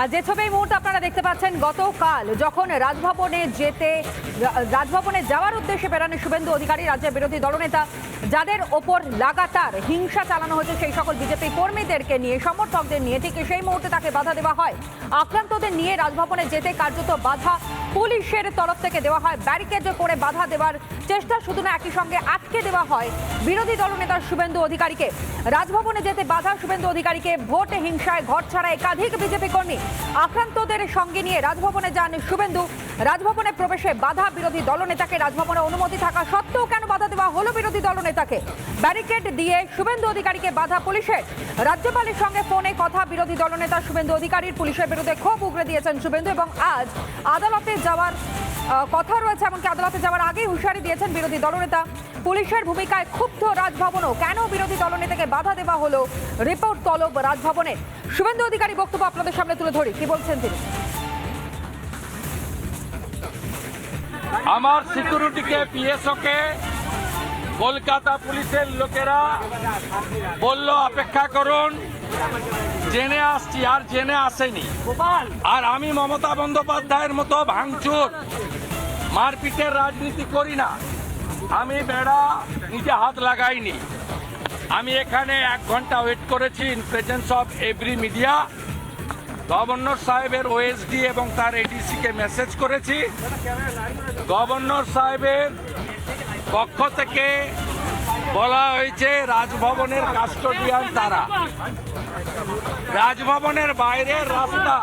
আর যে ছবি মুহূর্তে আপনারা দেখতে পাচ্ছেন, গতকাল যখন রাজভবনে যেতে, রাজভবনে যাওয়ার উদ্দেশ্যে বেরানো শুভেন্দু অধিকারী, রাজ্যের বিরোধী দলনেতা, যাদের ওপর লাগাতার হিংসা চালানো হয়েছে, সেই সকল বিজেপি কর্মীদেরকে নিয়ে, সমর্থকদের নিয়ে, ঠিক সেই মুহূর্তে তাকে বাধা দেওয়া হয়। আক্রান্তদের নিয়ে রাজভবনে যেতে কার্যত বাধা পুলিশের তরফ থেকে দেওয়া হয় ব্যারিকেড করে বাধা দেওয়ার চেষ্টা। শুধু না, একই সঙ্গে আটকে দেওয়া হয় বিরোধী দলনেতা শুভেন্দু অধিকারীকে। রাজভবনে যেতে বাধা, শুভেন্দু অধিকারীকে ভোট হিংসায় ঘর ছাড়া একাধিক বিজেপি কর্মী আক্রান্তদের সঙ্গে নিয়ে রাজভবনে যান শুভেন্দু। রাজভবনে প্রবেশে বাধা বিরোধী দলনেতাকে রাজভবনে অনুমতি থাকা সত্ত্বেও কেন বাধা বিরোধী দলনেতাকে ব্যারিকেড দিয়ে শুভেন্দু অধিকারীকে বাধা পুলিশের। রাজ্যপালের সঙ্গে ফোনে কথা বিরোধী দলনেতা শুভেন্দু অধিকারীর। পুলিশের বিরুদ্ধে ক্ষোভ উগরে দিয়েছেন শুভেন্দু এবং আজ আদালতে যাওয়ার কথা রয়েছে, এমনকি আদালতে যাওয়ার আগেই হুঁশিয়ারি দিয়েছেন বিরোধী দলনেতা পুলিশের ভূমিকায় ক্ষুব্ধ রাজভবনও। কেন বিরোধী দলনেতাকে বাধা দেওয়া হলো? রিপোর্ট তলব রাজভবনে। শুভেন্দু অধিকারী বক্তব্য আপনাদের সামনে তুলে ধরি। কি বলছেন তিনি? আমার সিকিউরিটিকে পিএসওকে কলকাতা পুলিশের লোকেরা বলল অপেক্ষা করুন। জেনে আসছি আর জেনে আসেনি। আর আমি মমতা বন্দ্যোপাধ্যায়ের মতো ভাঙচুর মারপিটের রাজনীতি করি না। আমি বেড়া নিজে হাত লাগাইনি। আমি এখানে এক ঘণ্টা ওয়েট করেছি in presence of every media governor সাহেবের ওএসডি এবং তার এডিসিকে মেসেজ করেছি। গভর্নর সাহেবের পক্ষ থেকে বলা হয়েছে রাজভবনের কাস্টোডিয়ান তারা। রাজভবনের বাইরের রাস্তা।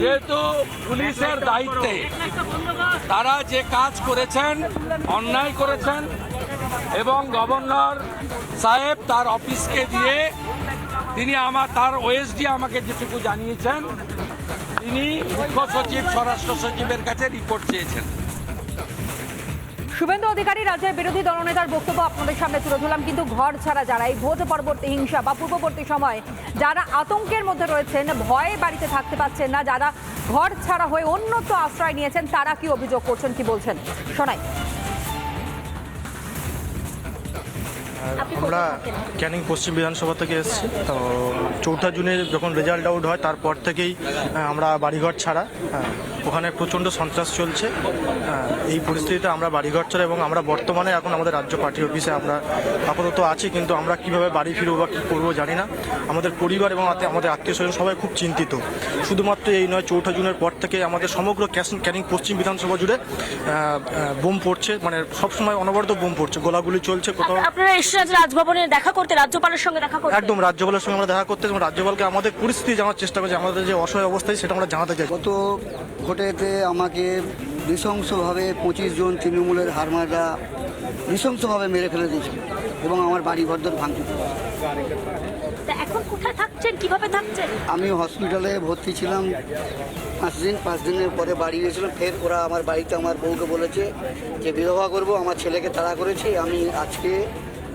যেহেতু পুলিশের দায়িত্বে, তারা যে কাজ করেছেন, অন্যায় করেছেন, এবং গভর্নর সাহেব তার অফিসকে দিয়ে তিনি আমার, তার ওএসডি আমাকে যেটুকু জানিয়েছেন, তিনি মুখ্য সচিব, স্বরাষ্ট্র সচিবের কাছে রিপোর্ট চেয়েছেন। শুভেন্দু অধিকারী, রাজ্যের বিরোধী দলনেতার বক্তব্য আপনাদের সামনে তুলে ধরলাম। কিন্তু ঘর ছাড়া যারা এই ভোট পরবর্তী হিংসা বা পূর্ববর্তী সময় যারা আতঙ্কের মধ্যে রয়েছেন, ভয়ে বাড়িতে থাকতে পারছেন না, যারা ঘর ছাড়া হয়ে অন্যত্র আশ্রয় নিয়েছেন, তারা কি অভিযোগ করছেন, কি বলছেন? শোনাই। আমরা ক্যানিং পশ্চিম বিধানসভা থেকে এসেছি। তো চৌঠা জুনে যখন রেজাল্ট আউট হয় তারপর থেকেই আমরা বাড়িঘর ছাড়া হ্যাঁ, ওখানে প্রচণ্ড সন্ত্রাস চলছে। হ্যাঁ, এই পরিস্থিতিতে আমরা বাড়িঘর ছাড়া এবং আমরা বর্তমানে এখন আমাদের রাজ্য পার্টি অফিসে আমরা আপাতত আছি কিন্তু আমরা কীভাবে বাড়ি ফিরবো বা কী করব জানি না। আমাদের পরিবার এবং আমাদের আত্মীয় স্বজন সবাই খুব চিন্তিত। শুধুমাত্র এই নয় চৌঠা জুনের পর থেকে আমাদের সমগ্র ক্যানিং পশ্চিম বিধানসভা জুড়ে বোম পড়ছে। মানে সবসময় অনবরত বোম পড়ছে। গোলাগুলি চলছে কোথাও। আপনারা আজ রাজভবনে দেখা করতে রাজ্যপালের সঙ্গে দেখা করতে? একদম রাজ্যপালের সঙ্গে আমরা দেখা করতে এবং রাজ্যপালকে আমাদের পরিস্থিতি জানার চেষ্টা করছি আমাদের যে অসহায় অবস্থায় সেটা আমরা জানাতে চাই। গত ভোটেতে আমাকে নৃশংসভাবে পঁচিশ জন তৃণমূলের হারমারা নৃশংসভাবে মেরে ফেলে দিয়েছিল এবং আমার বাড়ি ঘরদর ভাঙচুর করেছে। তা এখন কোথায় থাকছেন? কীভাবে থাকছেন? আমি হসপিটালে ভর্তি ছিলাম পাঁচ দিন পাঁচ দিনের পরে বাড়ি গিয়েছিলাম ফের ওরা আমার বাড়িতে আমার বউকে বলেছে যে বিধবা করব আমার ছেলেকে তাড়া করেছি আমি আজকে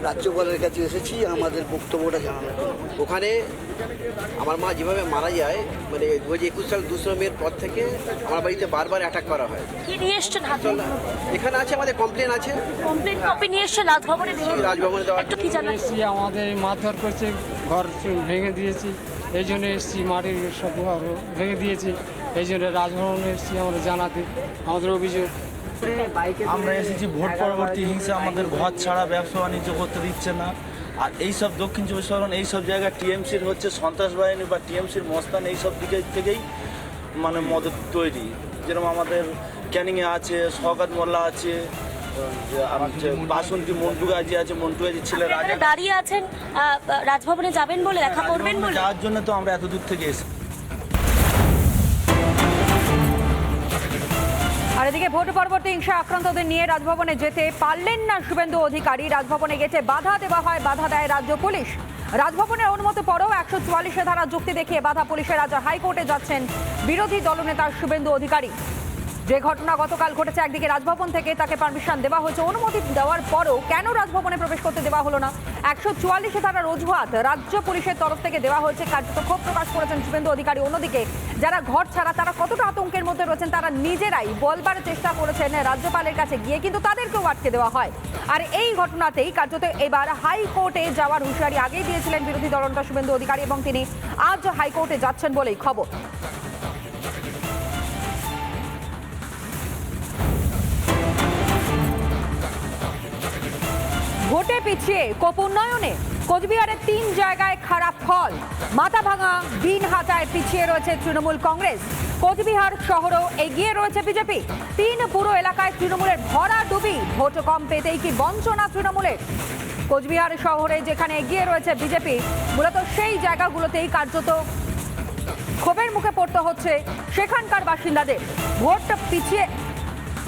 রাজ্যপালের কাছে এসেছি আমাদের বক্তব্যটা জানানোর জন্য। ওখানে আমার মা যেভাবে মারা যায় মানে দু হাজার একুশ সাল দুসরা মেয়ের পর থেকে আমার বাড়িতে বারবার অ্যাটাক করা হয়। এখানে আছে আমাদের কমপ্লেন আছে। কমপ্লেন কপি নিয়ে এসছেন রাজভবনে রাজভবনে দেওয়া একটু কি এসছি আমাদের মারধর করছে ঘর ভেঙে দিয়েছি। এই জন্য এসছি মাটির সব ঘর ভেঙে দিয়েছি। এই জন্য রাজভবনে এসছি আমরা জানাতে আমাদের অভিযোগ। আমরা এসেছি ভোট পরবর্তী হিংসা আমাদের ঘর ছাড়া ব্যবসা বাণিজ্য করতে দিচ্ছে না। আর এই সব দক্ষিণ চব্বিশ পরগনা এই সব জায়গায় টিএমসির হচ্ছে সন্ত্রাস বাহিনী বা টিএমসির মস্তান এই সব দিকে থেকেই মানে মদত তৈরি। যেরকম আমাদের ক্যানিংয়ে আছে সৌগাত মোল্লা আছে যে বাসন্তী মন্টু গাজী আছে মন্টু গাজীর ছেলে দাঁড়িয়ে আছেন রাজভবনে যাবেন বলে দেখা করবেন বলে? যাওয়ার জন্য তো আমরা এত দূর থেকে এসেছি। এদিকে ভোট পরবর্তী হিংসা আক্রান্তদের নিয়ে রাজভবনে যেতে পারলেন না শুভেন্দু অধিকারী। রাজভবনে গেছে বাধা দেওয়া হয়, বাধা দেয় রাজ্য পুলিশ। রাজভবনের অনুমতি পরেও একশো চুয়াল্লিশে ধারা যুক্তি দেখিয়ে বাধা পুলিশের রাজ্য হাইকোর্টে যাচ্ছেন বিরোধী দলনেতা শুভেন্দু অধিকারী। যে ঘটনা গতকাল ঘটেছে একদিকে রাজভবন থেকে তাকে পারমিশন দেওয়া হয়েছে, অনুমতি দেওয়ার পরও কেন রাজভবনে প্রবেশ করতে দেওয়া হলো না? একশো চুয়াল্লিশে ধারার অজুহাত রাজ্য পুলিশের তরফ থেকে দেওয়া হয়েছে কার্যত ক্ষোভ প্রকাশ করেছেন শুভেন্দু অধিকারী। অন্যদিকে যারা ঘর ছাড়া, তারা কতটা আতঙ্কের মধ্যে রয়েছেন, তারা নিজেরাই বলবার চেষ্টা করেছেন রাজ্যপালের কাছে গিয়ে, কিন্তু তাদেরকেও আটকে দেওয়া হয়। আর এই ঘটনাতেই কার্যত এবার হাইকোর্টে যাওয়ার হুঁশিয়ারি আগেই দিয়েছিলেন বিরোধী দলনেতা শুভেন্দু অধিকারী এবং তিনি আজ হাইকোর্টে যাচ্ছেন বলেই খবর। ভোটে পিছিয়ে কোপ উন্নয়নে কোচবিহারের তিন জায়গায় খারাপ ফল। মাথাভাঙা দিনহাটায় পিছিয়ে রয়েছে তৃণমূল কংগ্রেস। কোচবিহার শহরও এগিয়ে রয়েছে বিজেপি। তিন পুরো এলাকায় তৃণমূলের ভরা ডুবি। ভোট কম পেতেই কি বঞ্চনা তৃণমূলের? কোচবিহার শহরে যেখানে এগিয়ে রয়েছে বিজেপি, মূলত সেই জায়গাগুলোতেই কার্যত ক্ষোভের মুখে পড়তে হচ্ছে সেখানকার বাসিন্দাদের। ভোট পিছিয়ে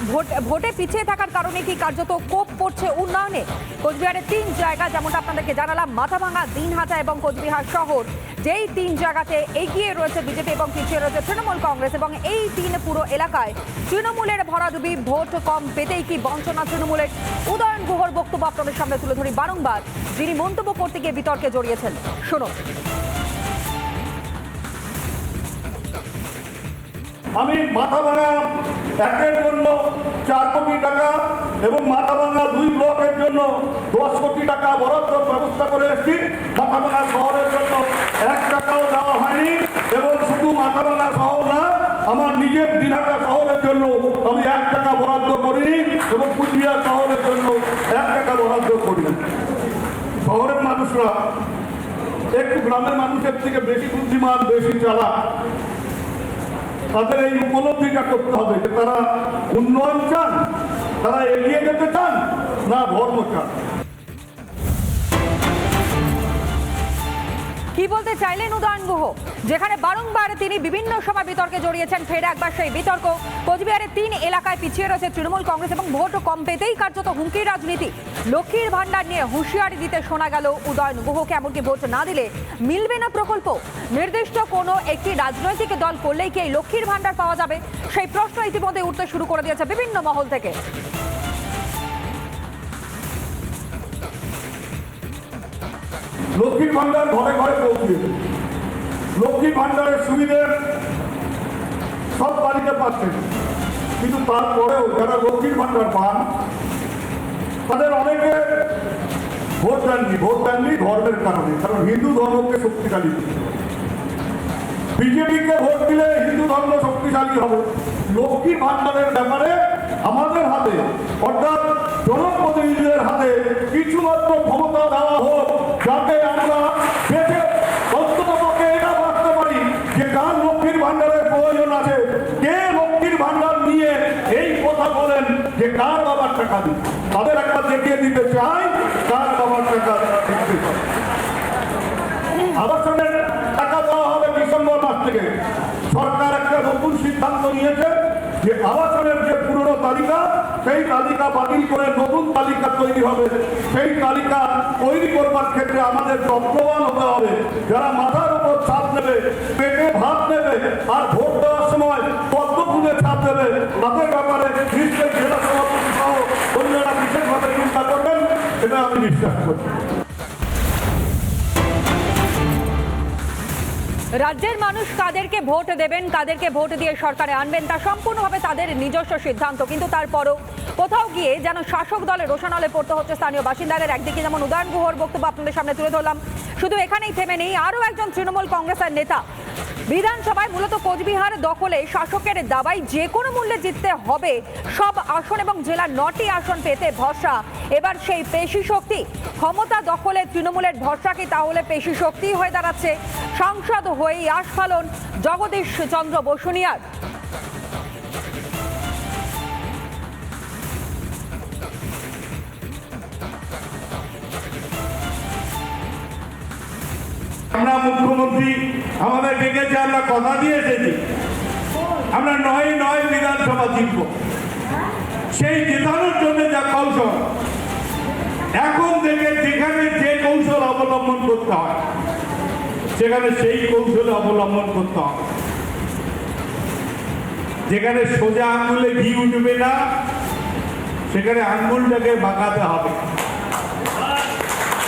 ভোট, ভোটে পিছিয়ে থাকার কারণে কি কার্যত কোপ পড়ছে উন্নয়নে? কোচবিহারের তিন জায়গা যেমনটা আপনাদেরকে জানালাম, মাথাভাঙা, দিনহাটা এবং কোচবিহার শহর। যেই তিন জায়গাতে এগিয়ে রয়েছে বিজেপি এবং পিছিয়ে রয়েছে তৃণমূল কংগ্রেস এবং এই তিন পুরো এলাকায় তৃণমূলের ভরাডুবি ভোট কম পেতেই কি বঞ্চনা তৃণমূলের উদয়ন গুহর বক্তব্য আপনাদের সামনে তুলে ধরি বারংবার। যিনি মন্তব্য করতে গিয়ে বিতর্কে জড়িয়েছেন, শুনুন। আমি মাথা ভাঙা একের জন্য চার কোটি টাকা এবং মাথা ভাঙা দুই ব্লকের জন্য দশ কোটি টাকা বরাদ্দ ব্যবস্থা করে এসেছি। মাথা ভাঙা শহরের জন্য এক টাকাও দেওয়া হয়নি এবং শুধু মাথা ভাঙা শহর না, আমার নিজের দিনহাটা শহরের জন্য আমি এক টাকা বরাদ্দ করিনি এবং কুচবিহার শহরের জন্য এক টাকা বরাদ্দ করিনি। শহরের মানুষরা একটু গ্রামের মানুষের থেকে বেশি বুদ্ধিমান, বেশি চালাক। তাদের এই উপলব্ধিটা করতে হবে যে তারা উন্নয়ন চান, তারা এগিয়ে যেতে চান, না ধর্ম চান। কি বলতে চাইলেন উদয়ন গুহ? যেখানে বারংবার তিনি বিভিন্ন সময় বিতর্কে জড়িয়েছেন, ফের একবার সেই বিতর্ক কোচবিহারের তিন এলাকায় পিছিয়ে রয়েছে তৃণমূল কংগ্রেস এবং ভোট কম পেতেই কার্যত হুমকির রাজনীতি। লক্ষ্মীর ভান্ডার নিয়ে হুঁশিয়ারি দিতে শোনা গেল উদয়ন গুহকে, এমনকি ভোট না দিলে মিলবে না প্রকল্প। নির্দিষ্ট কোনো একটি রাজনৈতিক দল করলেই কি এই লক্ষ্মীর ভান্ডার পাওয়া যাবে? সেই প্রশ্ন ইতিমধ্যে উঠতে শুরু করে দিয়েছে বিভিন্ন মহল থেকে। লক্ষ্মীর ভান্ডার ঘরে ঘরে পৌঁছে লক্ষ্মীর ভান্ডারের সুবিধে সব বাড়িতে পাচ্ছেন। কিন্তু তারপরেও যারা লক্ষ্মীর ভান্ডার পান, তাদের অনেকে ভোট দেননি। ভোট দেননি ধর্মের কারণে, কারণ হিন্দু ধর্মকে শক্তিশালী। বিজেপিকে ভোট দিলে হিন্দু ধর্ম শক্তিশালী হবে। লক্ষ্মী ভান্ডারের ব্যাপারে আমাদের হাতে, অর্থাৎ জনপ্রতিনিধিদের হাতে কিছুমাত্র ক্ষমতা দেওয়া হোক, যাতে আমরা অন্ততপক্ষে এটা ভাবতে পারি যে কার লক্ষ্মীর প্রয়োজন আছে। কে লক্ষ্মীর ভান্ডার নিয়ে এই কথা বলেন যে কার বাবার টাকা তাদের একটা টাকা টাকা দেওয়া হবে ডিসেম্বর মাস থেকে। সরকার একটা নতুন সিদ্ধান্ত নিয়েছে যে আবাসনের যে পুরনো তালিকা, সেই তালিকা বাতিল করে নতুন তালিকা তৈরি হবে। সেই তালিকা তৈরি করবার ক্ষেত্রে আমাদের যত্নবান হতে হবে। যারা মাথার উপর ছাপ নেবে পেটে ভাত নেবে আর ভোট দেওয়ার সময় পদ্ম ফুলে ছাপ দেবে, তাদের ব্যাপারে জেলা সভাপতি সহ অন্যরা বিশেষভাবে চিন্তা করবেন এটা আমি বিশ্বাস করি রাজ্যের মানুষ কাদেরকে ভোট দেবেন, কাদেরকে ভোট দিয়ে সরকারে আনবেন, তা সম্পূর্ণভাবে তাদের নিজস্ব সিদ্ধান্ত। কিন্তু তারপরও কোথাও গিয়ে যেন শাসক দলের রোশানলে পড়তে হচ্ছে স্থানীয় বাসিন্দাদের। একদিকে যেমন উদয়ন গুহর বক্তব্য আপনাদের সামনে তুলে ধরলাম, শুধু এখানেই থেমে নেই, আরও একজন তৃণমূল কংগ্রেসের নেতা। বিধানসভায় মূলত কোচবিহার দখলে শাসকের দাবাই যে কোনো মূল্যে জিততে হবে, সব আসন এবং জেলার নটি আসন পেতে ভরসা। এবার সেই পেশি শক্তি, ক্ষমতা দখলে তৃণমূলের ভরসা কি? তাহলে পেশি শক্তি হয়ে দাঁড়াচ্ছে সাংসদ হয়েই আস্ফালন জগদীশ চন্দ্র বসুনিয়ার। আমরা মুখ্যমন্ত্রী, আমাদের ডেকেছে, আমরা কথা দিয়ে আমরা নয় নয় বিধানসভা জিতব। সেই জেতানোর জন্য যা কৌশল। এখন থেকে যেখানে যে কৌশল অবলম্বন করতে হয় সেখানে সেই কৌশল অবলম্বন করতে হবে। যেখানে সোজা আঙুলে ঘি উঠবে না, সেখানে আঙ্গুলটাকে বাঁকাতে হবে।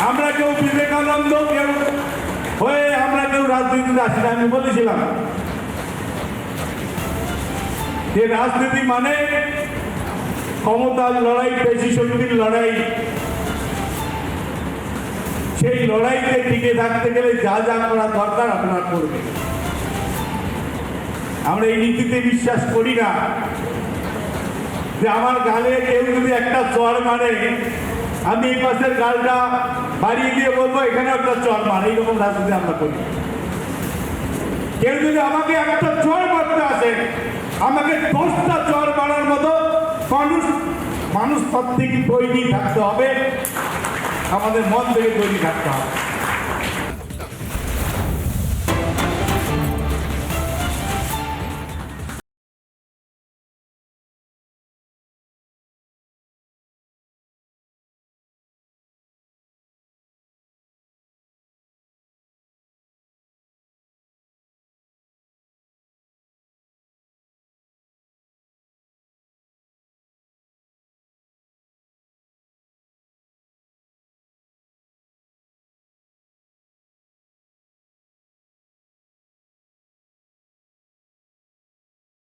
আমরা কেউ বিবেকানন্দ, কেউ হয়ে আমরা কেউ রাজনীতিতে আসি না, আমি বলেছিলাম। যে রাজনীতি মানে ক্ষমতার লড়াই পেশি শক্তির লড়াই। সেই লড়াইতে টিকে থাকতে গেলে যা যা করা দরকার আপনারা করবেন আমরা এই নীতিতে বিশ্বাস করি না যে আমার গালে কেউ যদি একটা চর মারে আমি এই পাশের গালটা বাড়িয়ে দিয়ে বলব, এখানে একটা চর মারে এইরকম রাজনীতি আমরা করি। কেউ যদি আমাকে একটা চর মারতে আসে, আমাকে দশটা চর মারার মতো মানুষ মানুষ সব থেকে তৈরি থাকতে হবে। আমাদের মন থেকে তৈরি থাকতে হবে।